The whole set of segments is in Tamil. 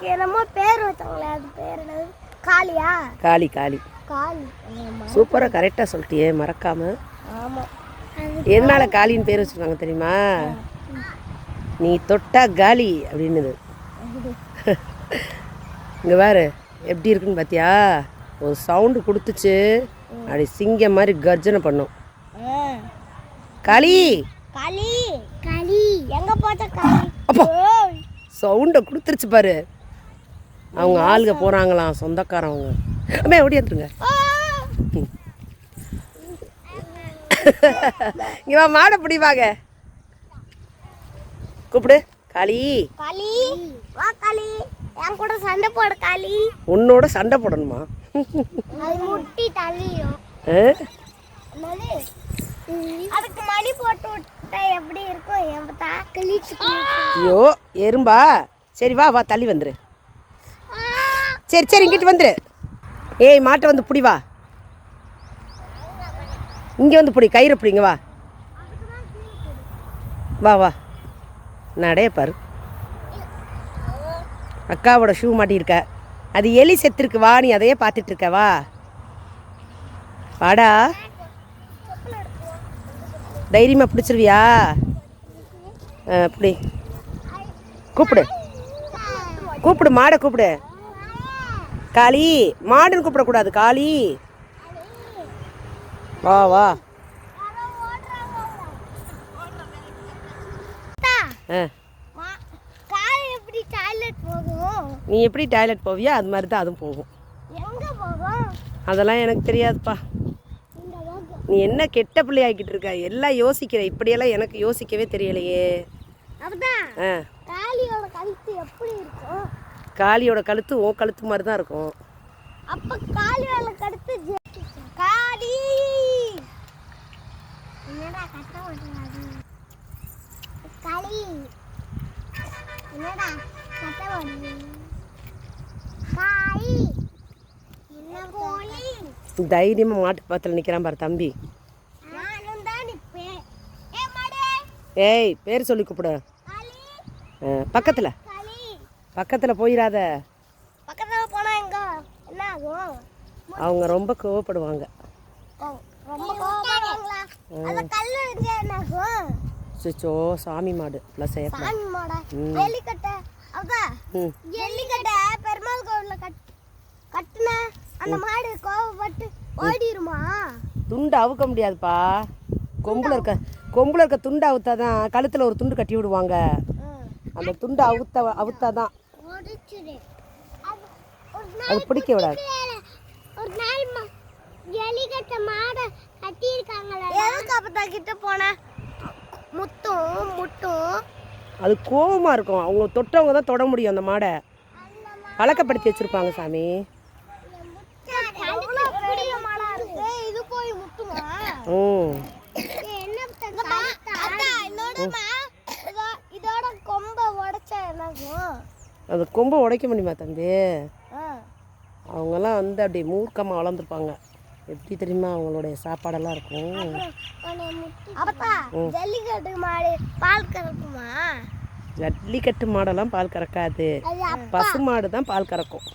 அப்பா இதுக்கு என்னமோ பேர் வச்சாங்களே அது பேர் என்னது? காளியா? காளி காளி. காளி. சூப்பராக கரெக்டாக சொல்லிட்டியே மறக்காம. ஆமா. எதனால காளின்னு பேர் வச்சுருக்காங்க தெரியுமா? நீ தொட்டா காலி அப்படின்னுது. இங்கே பாரு எப்படி இருக்குன்னு பார்த்தியா ஒரு சவுண்டு கொடுத்துச்சு. அப்படி சிங்கம் மாதிரி கர்ஜனை பண்ணும். காளி! களி! களி. எங்க போச்ச களி? அப்பா. சவுண்டை கொடுத்துருச்சு பாரு. அவங்க ஆளுங்க போகிறாங்களாம் சொந்தக்காரவங்க. அம்மே ஓடியாந்துருங்க இங்கே வா மாடை பிடிவாங்க கூப்பிடு காளி. களி வா களி. என் கூட சண்டை போடு களி. உன்னோட சண்டை போடணுமா? அது முட்டி தள்ளியும்? அதுக்கு மணி போட்டு விட்டா எப்படி இருக்கும்? என் தா கிழிச்சு ஐயோ எறும்பா. சரி வா வா தள்ளி வந்துரு. சரி சரி இங்கிட்டு வந்துரு. ஏய் மாட்டை வந்து பிடி வா. இங்கே வந்து பிடி கயிறு பிடிங்க வா. வா வா. நடைய பாரு. அக்காவோட ஷூ மாட்டியிருக்க. அது எலி செத்துருக்கு வா நீ அதையே பார்த்துட்டு இருக்க வா. வாடா. தைரியமாக பிடிச்சிருவியா? ஆ, பிடி. கூப்பிடு. கூப்பிடு மாடை கூப்பிடு. காளி மாடுன்னு கூப்பிடக்கூடாது காளி. வா வா. நீ எப்படி டாய்லெட் போவியோ அது மாதிரி தான் அதுவும் போகும். அதெல்லாம் எனக்கு தெரியாதுப்பா. நீ என்ன கெட்ட பிள்ளையாக்கிட்டு இருக்க? எல்லாம் யோசிக்கிற. இப்படியெல்லாம் எனக்கு யோசிக்கவே தெரியலையே. ஆ. காளியோட கழுத்து காளியோட கழுத்து மாதிரி தான் இருக்கும். அப்ப காளியோட கழுத்து காளி! என்னடா கத்த மாட்டேங்காது களி! என்னடா கத்த மாட்டேங்குது காளி! என்ன கோழி? தைரியமாக மாட்டு பாத்தில் நிற்கிறான் பாரு தம்பி. ஏய் பேர் சொல்லி கூப்பிடு. பக்கத்தில். பக்கத்தில் போயிடாத பக்கத்துல போனா எங்க? என்ன ஆகும்? அவங்க ரொம்ப கோவப்படுவாங்க. சுச்சோ சாமி மாடு. ப்ளஸ் சாமி மாடா? ம். ஜல்லிக்கட்டை. பெருமாள் கோவில்ல கட் கட்டுன அந்த மாடு கோவப்பட்டு ஓடிருமா துண்டு அவுக்க முடியாதுப்பா. கொம்புல இருக்க கொம்புல இருக்க துண்டு அவுத்தா தான் கழுத்தில் ஒரு துண்டு கட்டி விடுவாங்க. அந்த துண்டு அவுத்த அவுத்தா தான் ஓடிச்சுடு அது பிடிக்க விடாது. ஒரு நாள் ஜல்லிக்கட்டை மாடை கட்டியிருக்காங்களா? எதுக்கு அப்பதா கிட்ட போன? முத்தும் முட்டும். அது கோவமாக இருக்கும். அவங்க தொட்டவங்க தான் தொட முடியும் அந்த மாடை. பழக்கப்படுத்தி வச்சுருப்பாங்க சாமி. எவ்வளவு பெரிய மாடா இருக்கு? இது போய் முட்டுமா? ம் அந்த கொம்பை உடைக்க முடியுமா தம்பி? அவங்கெல்லாம் வந்து அப்படி மூர்க்கமாக வளர்ந்துருப்பாங்க. எப்படி தெரியுமா அவங்களுடைய சாப்பாடெல்லாம் இருக்கும்? ஜல்லிக்கட்டு மாடு பால் கறக்குமா? ஜல்லிக்கட்டு மாடெல்லாம் பால் கறக்காது. பசு மாடு தான் பால் கறக்கும்.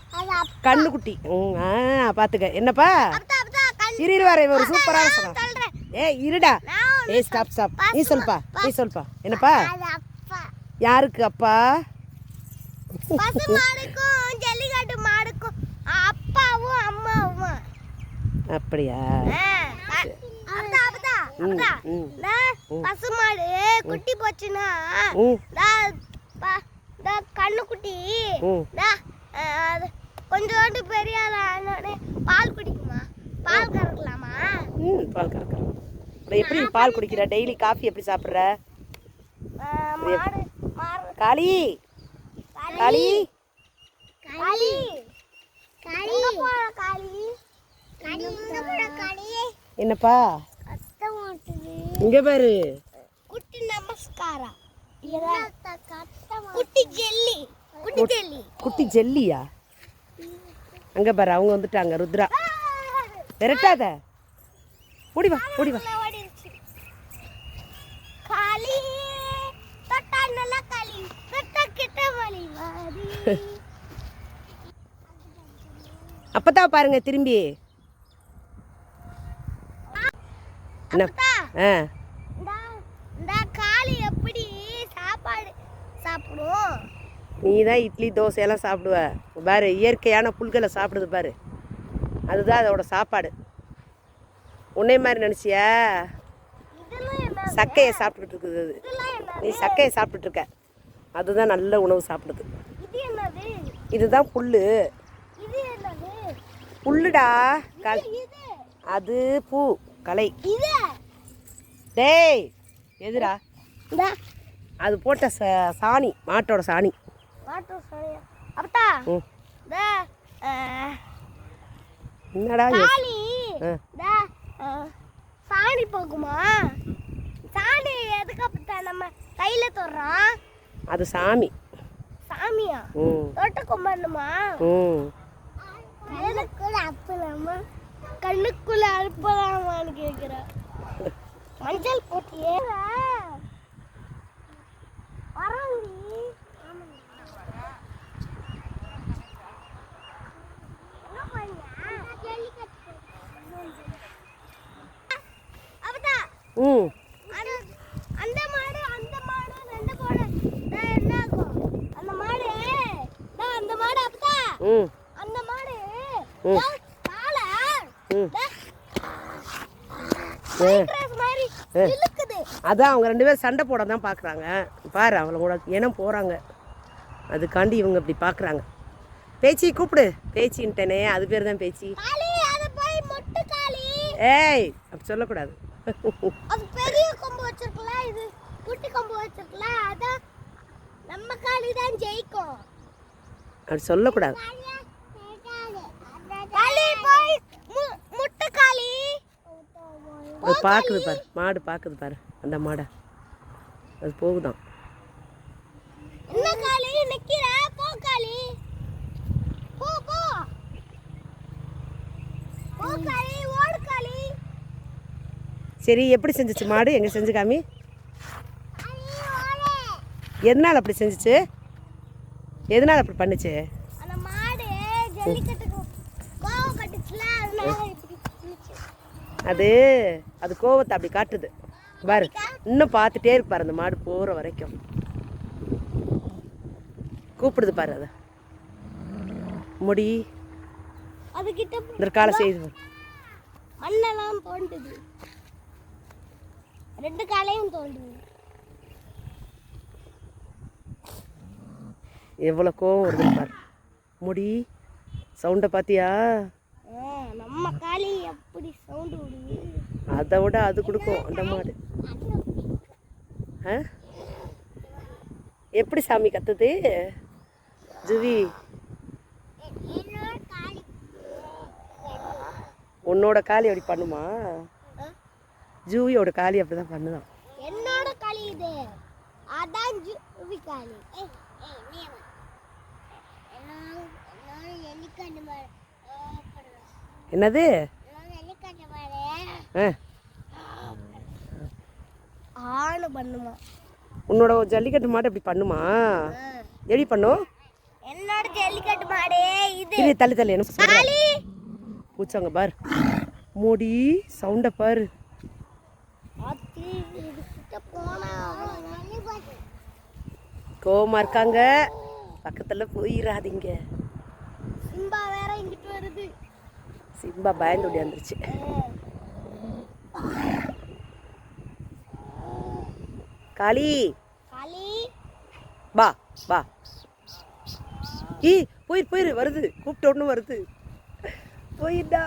கண்ணுக்குட்டி. ம் ஆ பார்த்துக்க என்னப்பா? அப்பா, அப்பா, கண். இரு இரு வர ஒரு சூப்பராக சொல்றேன். ஏ இருடா. ஏய் ஸ்டாப் ஸ்டாப் நீ சொல்லுப்பா நீ சொல்லுப்பா. என்னப்பா? யாருக்கு அப்பா? பசு மாடுக்கும் ஜல்லிக்கட்டு மாடுக்கும் அப்பாவும் அம்மாவும். அப்படியா? பசு மாடு குட்டி போச்சுன்னா கண்ணுக்குட்டி கொஞ்சோண்டு பெரிய பால் குடிக்குமா? பால் கறக்கலாமா? ம் பால் அப்புறம் எப்படி பால் குடிக்கிற? டெய்லி காஃபி எப்படி சாப்பிட்ற? அஹ், மாடு மாடு. காளி! காளி. களி. களி. போற களி? களி எங்க போற களி? என்னப்பா? இங்கே பாரு. குட்டி நமஸ்காரா குட்டி ஜெல்லி. குட்டி ஜெல்லி. குட்டி ஜெல்லியா? அங்கே பாரு அவங்க வந்துட்டாங்க ருத்ரா. விரட்டாத. ஓடி வா ஓடி வா. அப்பதான் பாருங்க திரும்பி. நீ தான் இட்லி தோசையெல்லாம் சாப்பிடுவ. பாரு இயற்கையான புல்களை சாப்பிடுது பாரு. அதுதான் அதோட சாப்பாடு. உன்னை மாதிரி நினச்சியா? சக்கையை சாப்பிட்டுட்டு இருக்குது அது. நீ சக்கையை சாப்பிட்டுட்டு இருக்க. அதுதான் நல்ல உணவு சாப்பிடுது. இதுதான் புல்லு. புல்லுடா. அது பூ கலை. டேய் எதுடா? அது போட்ட சாணி மாட்டோட சாணி. என்னடா சாணி போகுமா? சாணி எதுக்கு நம்ம கையில தொடுறோம்? அது சாமி. சாமியா ம் தொட்ட கொம்பண்ணுமா ம் கண்ணுக்குள்ள அப்புலாமா கண்ணுக்குள்ள அனுப்பலாமான்னு கேக்குற. மஞ்சள் போட்டியே. வராங்கி ம் அந்த மாடு அந்த மாடு ரெண்டு மாடு தான் என்ன ஆகும் அந்த மாடு தான் அந்த மாடு அப்பா ம் அந்த மாடு அதான் அவங்க ரெண்டு பேரும் சண்டை போட தான் பார்க்குறாங்க. பாரு அவங்களோட இனம் போகிறாங்க அதுக்காண்டி இவங்க இப்படி பார்க்குறாங்க. பேச்சி கூப்பிடு. பேச்சின்ட்டனே அது பேர் தான் பேச்சி. ஏய் அப்படி சொல்லக்கூடாது. அது பெரிய கொம்பு வச்சிருக்கல இது குட்டி கொம்பு வச்சிருக்கல அதான் நம்ம காளி தான் ஜெயிக்கும். அப்படி சொல்லக்கூடாது. அது பார்க்குது பாரு மாடு பார்க்குது பாரு அந்த மாடை. அது போகுதான். சரி எப்படி செஞ்சுச்சு மாடு? எங்கே செஞ்சு காமி எதனால் அப்படி செஞ்சுச்சு? எதனால் அப்படி பண்ணுச்சு. அது அது கோவத்தை அப்படி காட்டுது. பாரு இன்னும் பார்த்துட்டே இருப்பார் அந்த மாடு போகிற வரைக்கும். கூப்பிடுது பாரு அதை. முடி இந்த காலை செய்து. மண்ணெல்லாம் தோண்டுது. ரெண்டு காலையும் தோண்டுது. எவ்வளோ கோவம் வருது பாரு. முடி சவுண்டை பார்த்தியா நம்ம காளி எப்படி சவுண்டு விடுது? அதை விட அது கொடுக்கும் அந்த மாடு. ஆ? எப்படி சாமி கத்துது? ஜுவி. உன்னோட காளி அப்படி பண்ணுமா? ஜூவியோட காளி அப்படி தான் பண்ணுதான். என்னோட காளி இது. அதான் ஜூவி காளி என்னது? ஆ. ஆணு பண்ணுமா? உன்னோட ஜல்லிக்கட்டு மாடு அப்படி பண்ணுமா? எப்படி பண்ணும் என்னோட ஜல்லிக்கட்டு மாடே இது. தள்ளி தள்ளி என்ன பூச்சாங்க பாரு. முடி சவுண்டை பாரு. கோவமா இருக்காங்க. பக்கத்தில் போயிடாதீங்க சிம்பா வேற இங்கிட்டு வருது. சிம்பா பயந்து ஓடியாந்துருச்சு. காளி. காளி. வா வா. ஈ போயிரு போயிரு வருது. கூப்பிட்ட ஒன்று வருது. போயிடா.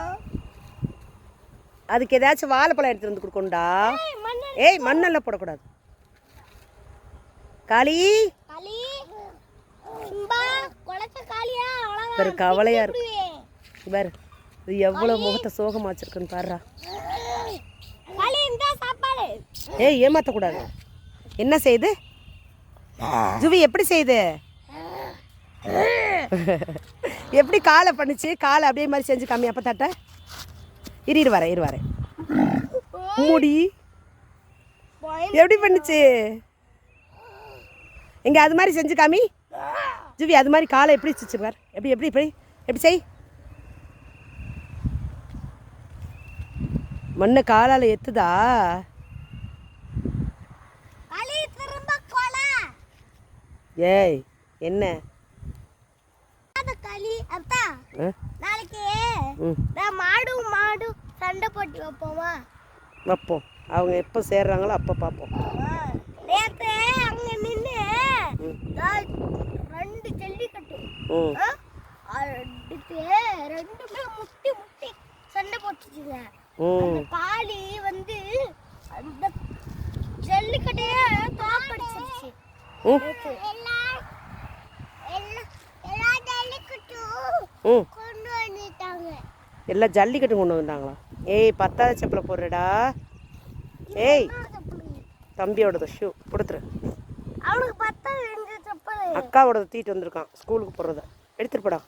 அதுக்கு ஏதாச்சும் வாழைப்பழம் எடுத்துட்டு வந்து கொடுக்கணும்டா. ஏய் மண்ணெல்லாம் போடக்கூடாது. காளி. காளி. பாரு கவலையா இருக்கு. பாரு இது எவ்வளோ முகத்தை சோகமா வச்சிருக்குன்னு பாருடா. காளி இந்த சாப்பாடு. ஏய் ஏமாத்தக்கூடாது. என்ன செய்யுது ஜுவி எப்படி செய்யுது எப்படி காலை பண்ணுச்சு? காலை அப்படியே மாதிரி செஞ்சு காமி அப்போ தட்ட? இரு இரு வரேன் இரு வரேன். முடி. எப்படி பண்ணுச்சு? எங்க அது மாதிரி செஞ்சு காமி? ஜுவி அது மாதிரி காலை எப்படி சுச்சு பார்? எப்படி எப்படி எப்படி? எப்படி செய். மண்ணை காலால் எத்துதா? ஏய் என்ன? நாளைக்கு ம். நான் மாடும் மாடும் சண்டை போட்டு வைப்போமா? வைப்போம் அவங்க எப்போ சேர்றாங்களோ அப்போ பார்ப்போம். நேத்து அங்க நின்று ம் ரெண்டு ஜல்லிக்கட்டு ம் ஆ? அடுத்து ரெண்டுமே முட்டி முட்டி சண்டை போட்டுச்சுங்க. அந்த காளி வந்து அந்த ஜல்லிக்கட்டையே தோக்கடிச்சிருச்சு எல்லாம் ஜல்லிக்கட்டு கொண்டு வந்தாங்களா ஏய் பத்தாவது செப்பலை போடுறடா. ஏய். தம்பியோடது ஷூ கொடுத்துரு செப்பல் அக்காவோடது தூக்கிட்டு வந்திருக்கான். ஸ்கூலுக்கு போடுறத எடுத்துட்டு போடா.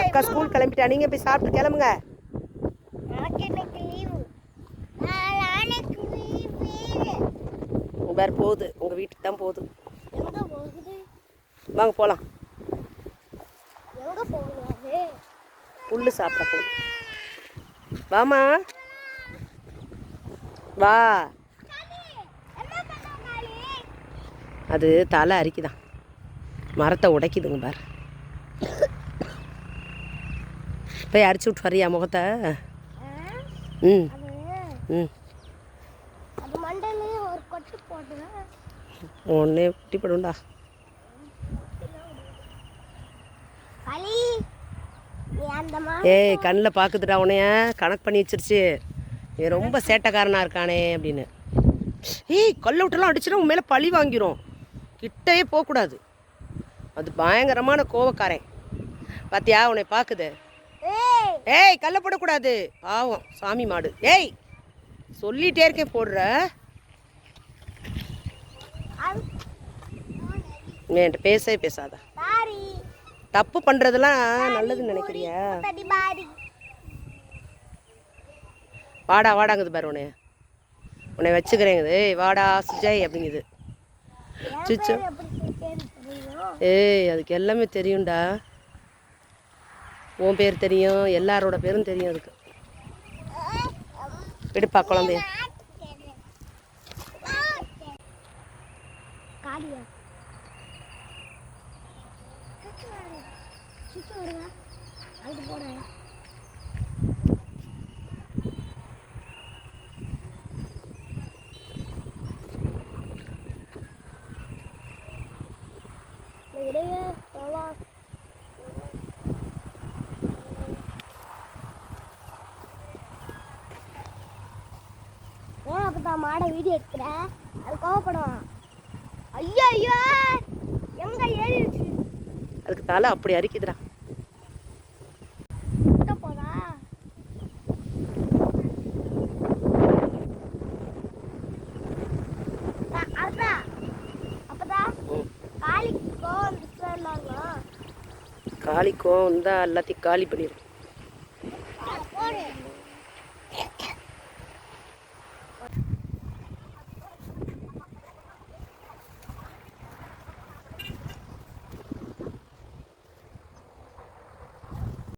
அக்கா ஸ்கூல் கிளம்பிட்டா. நீங்கள் போய் சாப்பிட்டு கிளம்புங்க. லீவு. வேறு போகுது. உங்கள் வீட்டுக்கு தான் போகுது. வாங்க போகலாம் புல்லு சாப்பிட போகுது. வாமா வா என்ன பண்ண காளி அது தலை அரிக்குதான். மரத்தை உடைக்குதுங்க பார். போய் அரிச்சு விட்டு வரியா முகத்தை? ம். ம். ஒன்னே குட்டி படுண்டா ஏய் கண்ணில் பார்க்குதுடா உனைய கணக்கு பண்ணி வச்சிருச்சு. நீ ரொம்ப சேட்டைக்காரனாக இருக்கானே அப்படின்னு. ஏய் கல்லை விட்டுலாம் அடிச்சுனா உன் மேலே பழி வாங்கிரும். கிட்டயே போகக்கூடாது. அது பயங்கரமான கோவக்காரன். பாத்தியா உன்னை பார்க்குது? ஏய்! கல்லை போடக்கூடாது. பாவம் சாமி மாடு. ஏய் சொல்லிட்டே இருக்கேன் போடுற. என்கிட்ட பேசவே பேசாத. தப்பு பண்ணுறதெல்லாம் நல்லதுன்னு நினைக்கிறியா? வாடா வாடாங்குது பாரு உன்னைய. உன்னை வச்சுக்கிறேங்குது. வாடா சுஜய் அப்படிங்குது. சுச்சு ஏய் அதுக்கு எல்லாமே தெரியும்டா. உன் பேர் தெரியும் எல்லாரோட பேரும் தெரியும் அதுக்கு. எடுப்பா குழந்தைய. அது போட. மாடை வீடியோ எடுக்கிறேன் அது கோவப்படும். ஐயோ ஐயோ! எங்க ஏறிடுச்சு அதுக்கு தலை அப்படி அரிக்குதுடா. காளிக்கு கோவம் வந்தா எல்லாத்தையும் காலி பண்ணிடும்